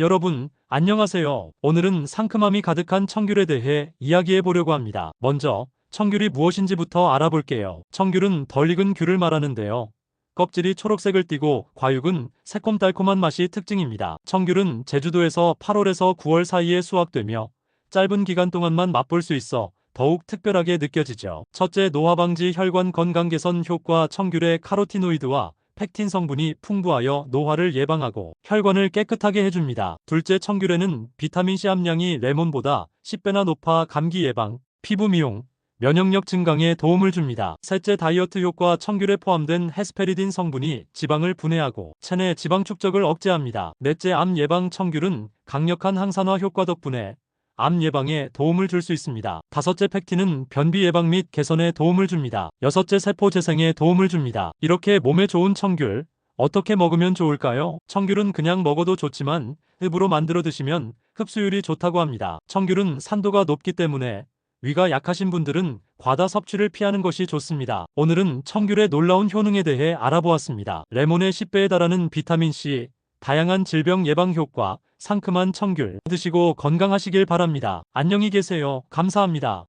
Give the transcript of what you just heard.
여러분, 안녕하세요. 오늘은 상큼함이 가득한 청귤에 대해 이야기해 보려고 합니다. 먼저, 청귤이 무엇인지부터 알아볼게요. 청귤은 덜 익은 귤을 말하는데요. 껍질이 초록색을 띠고 과육은 새콤달콤한 맛이 특징입니다. 청귤은 제주도에서 8월에서 9월 사이에 수확되며 짧은 기간 동안만 맛볼 수 있어 더욱 특별하게 느껴지죠. 첫째, 노화 방지 혈관 건강 개선 효과 청귤의 카로티노이드와 팩틴 성분이 풍부하여 노화를 예방하고 혈관을 깨끗하게 해줍니다. 둘째, 청귤에는 비타민C 함량이 레몬보다 10배나 높아 감기 예방, 피부 미용, 면역력 증강에 도움을 줍니다. 셋째, 다이어트 효과 청귤에 포함된 헤스페리딘 성분이 지방을 분해하고 체내 지방 축적을 억제합니다. 넷째, 암 예방 청귤은 강력한 항산화 효과 덕분에 암 예방에 도움을 줄 수 있습니다. 다섯째 팩틴은 변비 예방 및 개선에 도움을 줍니다. 여섯째 세포 재생에 도움을 줍니다. 이렇게 몸에 좋은 청귤, 어떻게 먹으면 좋을까요? 청귤은 그냥 먹어도 좋지만 흡으로 만들어 드시면 흡수율이 좋다고 합니다. 청귤은 산도가 높기 때문에 위가 약하신 분들은 과다 섭취를 피하는 것이 좋습니다. 오늘은 청귤의 놀라운 효능에 대해 알아보았습니다. 레몬의 10배에 달하는 비타민C, 다양한 질병 예방 효과, 상큼한 청귤 드시고 건강하시길 바랍니다. 안녕히 계세요. 감사합니다.